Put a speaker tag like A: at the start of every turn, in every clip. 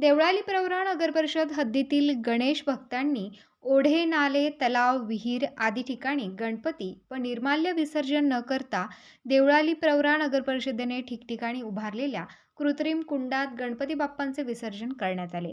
A: देवळाली प्रवरा नगर परिषद हद्दीतील गणेश भक्तांनी ओढे नाले तलाव विहीर आदी ठिकाणी गणपती व निर्माल्य विसर्जन न करता देवळाली प्रवरा नगर परिषदेने ठिकठिकाणी उभारलेल्या कृत्रिम कुंडात गणपती बाप्पांचे विसर्जन करण्यात आले.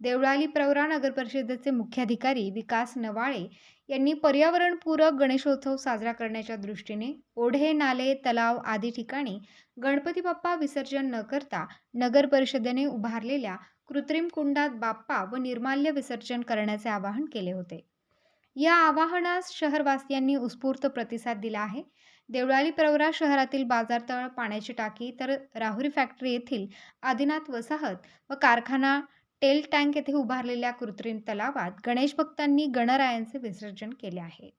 A: देवळाली प्रवरा नगर परिषदेचे मुख्याधिकारी विकास नवाळे यांनी पर्यावरणपूरक गणेशोत्सव साजरा करण्याच्या दृष्टीने ओढे नाले तलाव आदी ठिकाणी गणपती बाप्पा विसर्जन न करता नगर परिषदेने उभारलेल्या कृत्रिम कुंडात बाप्पा व निर्माल्य विसर्जन करण्याचे आवाहन केले होते. या आवाहनास शहरवासियांनी उत्स्फूर्त प्रतिसाद दिला आहे. देवळाली प्रवरा शहरातील बाजारतळ पाण्याची टाकी तर राहुरी फॅक्टरी येथील आदिनाथ वसाहत व कारखाना तेल टँक येथे उभारलेल्या कृत्रिम तलावात गणेश भक्तांनी गणरायांचे विसर्जन केले आहे.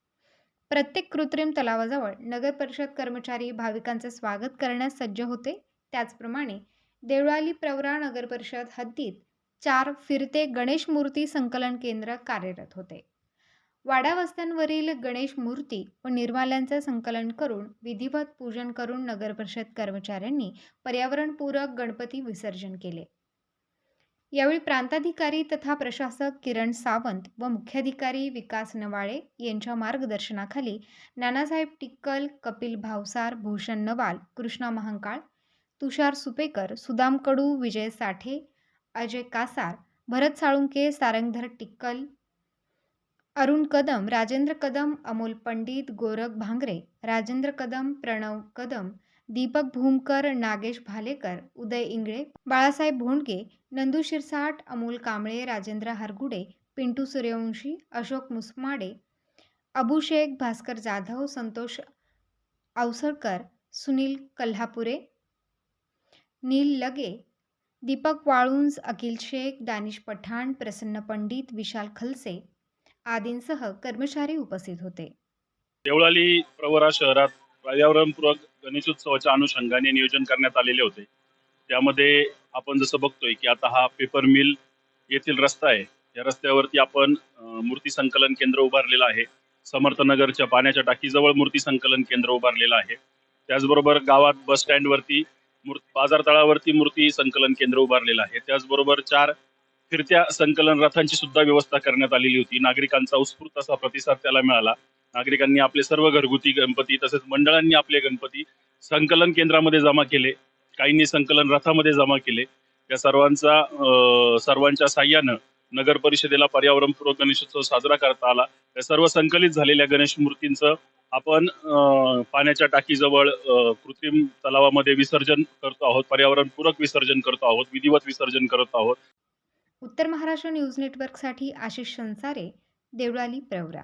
A: प्रत्येक कृत्रिम तलावाजवळ नगर परिषद कर्मचारी भाविकांचे स्वागत करण्यास सज्ज होते. त्याचप्रमाणे देवळाली प्रवरा नगर परिषद हद्दीत चार फिरते गणेश मूर्ती संकलन केंद्र कार्यरत होते. वाड्यावस्त्यांवरील गणेश मूर्ती व निर्माल्यांचे संकलन करून विधिवत पूजन करून नगर परिषद कर्मचाऱ्यांनी पर्यावरणपूरक गणपती विसर्जन केले. यावेळी प्रांताधिकारी तथा प्रशासक किरण सावंत व मुख्याधिकारी विकास नवाळे यांच्या मार्गदर्शनाखाली नानासाहेब टिक्कल कपिल भावसार भूषण नवाल कृष्णा महांकाळ तुषार सुपेकर सुदाम कडू विजय साठे अजय कासार भरत साळुंके सारंगधर टिक्कल अरुण कदम राजेंद्र कदम अमोल पंडित गोरख भांगरे राजेंद्र कदम प्रणव कदम दीपक भूमकर नागेश भालेकर उदय इंगळे बाळासाहेब भोंडगे नंदू शिरसाट अमोल कांबळे राजेंद्र हरगुडे पिंटू सूर्यवंशी अशोक मुसमाडे अबू शेख भास्कर जाधव संतोष अवसळकर सुनील कल्हापुरे नील लगे दीपक वाळुंज अखिल शेख दानिश पठाण प्रसन्न पंडित विशाल खलसे आदींसह कर्मचारी उपस्थित होते.
B: देवळाली प्रवरा शहरात पर्यावरणपूरक गणेशोत्सवाच्या अनुषंगाने नियोजन करण्यात आलेले होते. त्यामध्ये आपण जसं बघतोय की आता हा पेपर मिल येथील रस्ता आहे. या रस्त्यावरती आपण मूर्ती संकलन केंद्र उभारलेलं आहे. समर्थनगरच्या पाण्याच्या टाकीजवळ मूर्ती संकलन केंद्र उभारलेलं आहे. त्याचबरोबर गावात बस स्टँडवरती मूर् बाजार तळावरती मूर्ती संकलन केंद्र उभारलेलं आहे. त्याचबरोबर चार फिरत्या संकलन रथांची सुद्धा व्यवस्था करण्यात आलेली होती. नागरिकांचा उत्स्फूर्त असा प्रतिसाद त्याला मिळाला. नागरिकांनी आपले सर्व घरगुती गणपती तसेच मंडळांनी आपले गणपती संकलन केंद्रामध्ये जमा केले काहींनी संकलन रथामध्ये जमा केले. या सर्वांचा सर्वांच्या साह्यानं नगर परिषदेला पर्यावरणपूरक गणेशोत्सव साजरा करता आला. या सर्व संकलित झालेल्या गणेश मूर्तींचं आपण पाण्याच्या टाकीजवळ कृत्रिम तलावामध्ये विसर्जन करतो आहोत पर्यावरणपूरक विसर्जन करतो आहोत विधिवत विसर्जन करत आहोत.
A: उत्तर महाराष्ट्र न्यूज नेटवर्कसाठी आशिष संसारे देवळाली प्रवरा.